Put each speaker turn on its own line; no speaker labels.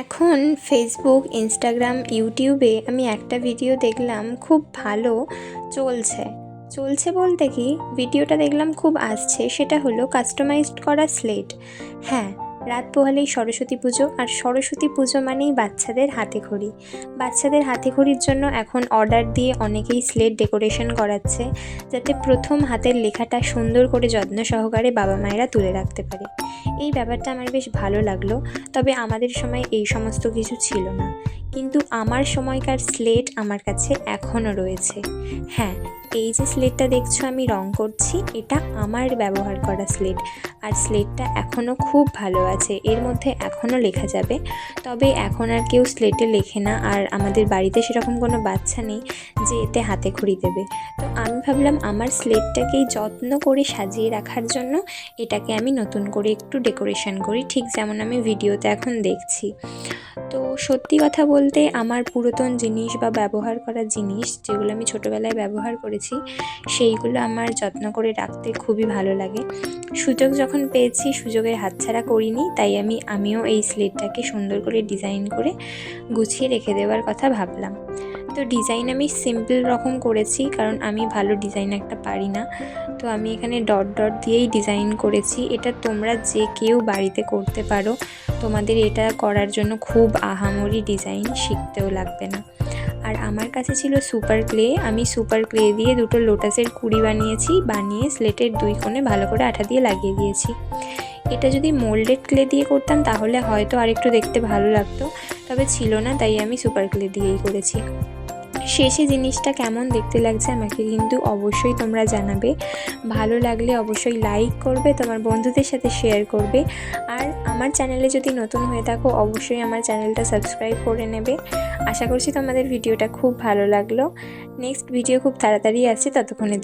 এখন Facebook Instagram ইউটিউবে আমি একটা ভিডিও দেখলাম, খুব ভালো চলছে। চলছে বলতে কি ভিডিওটা দেখলাম খুব আসছে, সেটা হলো কাস্টমাইজড করা স্লেট হ্যাঁ রাত পোহালেই সরস্বতী পুজো, আর সরস্বতী পুজো মানেই বাচ্চাদের হাতে খড়ি বাচ্চাদের হাতে খড়ির জন্য এখন অর্ডার দিয়ে অনেকেই স্লেট ডেকোরেশন করাচ্ছে, যাতে প্রথম হাতের লেখাটা সুন্দর করে যত্ন সহকারে বাবা মায়েরা তুলে রাখতে পারে। এই ব্যাপারটা আমার বেশ ভালো লাগল, তবে আমাদের সময় এই সমস্ত কিছু ছিল না। কিন্তু আমার সময়কার স্লেট আমার কাছে এখনও রয়েছে। হ্যাঁ এই যে স্লেটটা দেখছ আমি রং করছি, এটা আমার ব্যবহার করা স্লেট আর স্লেটটা এখনও খুব ভালো আছে, এর মধ্যে এখনও লেখা যাবে। তবে এখন আর কেউ স্লেটে লেখে না, আর আমাদের বাড়িতে সেরকম কোনো বাচ্চা নেই যে এতে হাতে খড়ি দেবে। তো আমি ভাবলাম আমার স্লেটটাকেই যত্ন করে সাজিয়ে রাখার জন্য এটাকে আমি নতুন করে একটু ডেকোরেশন করি, ঠিক যেমন আমি ভিডিওতে এখন দেখছি। তো সত্যি কথা বলতে আমার পুরাতন জিনিস বা ব্যবহার করা জিনিস যেগুলো আমি ছোটোবেলায় ব্যবহার করেছি, সেইগুলো আমার যত্ন করে রাখতে খুবই ভালো লাগে। সুযোগ যখন পেয়েছি সুযোগের হাতছাড়া করিনি, তাই আমি, আমিও এই স্লেটটাকে সুন্দর করে ডিজাইন করে গুছিয়ে রেখে দেওয়ার কথা ভাবলাম। তো ডিজাইন আমি সিম্পল রকম করেছি, কারণ আমি ভালো ডিজাইন একটা পারি না। তো আমি এখানে ডট ডট দিয়েই ডিজাইন করেছি। এটা তোমরা যে কেউ বাড়িতে করতে পারো। তোমাদের এটা করার জন্য খুব আহামরি ডিজাইন শিখতেও লাগবে না। আর আমার কাছে ছিল সুপার ক্লে আমি সুপার ক্লে দিয়ে দুটো লোটাসের কুড়ি বানিয়েছি, বানিয়ে স্লেটের দুই কোণে ভালো করে আঠা দিয়ে লাগিয়ে দিয়েছি। এটা যদি মোল্ডেড ক্লে দিয়ে করতাম, তাহলে হয়তো আরেকটু দেখতে ভালো লাগতো, তবে ছিল না, তাই আমি সুপার ক্লে দিয়েই করেছি। শেষে জিনিসটা কেমন দেখতে লাগছে আমাকে কিন্তু অবশ্যই তোমরা জানাবে। ভালো লাগলে অবশ্যই লাইক করবে, তোমার বন্ধুদের সাথে শেয়ার করবে। আর আমার চ্যানেলে যদি নতুন হয়ে থাকো, অবশ্যই আমার চ্যানেলটা সাবস্ক্রাইব করে নেবে। আশা করছি তোমাদের ভিডিওটা খুব ভালো লাগল। নেক্সট ভিডিও খুব তাড়াতাড়ি আছে ততক্ষণের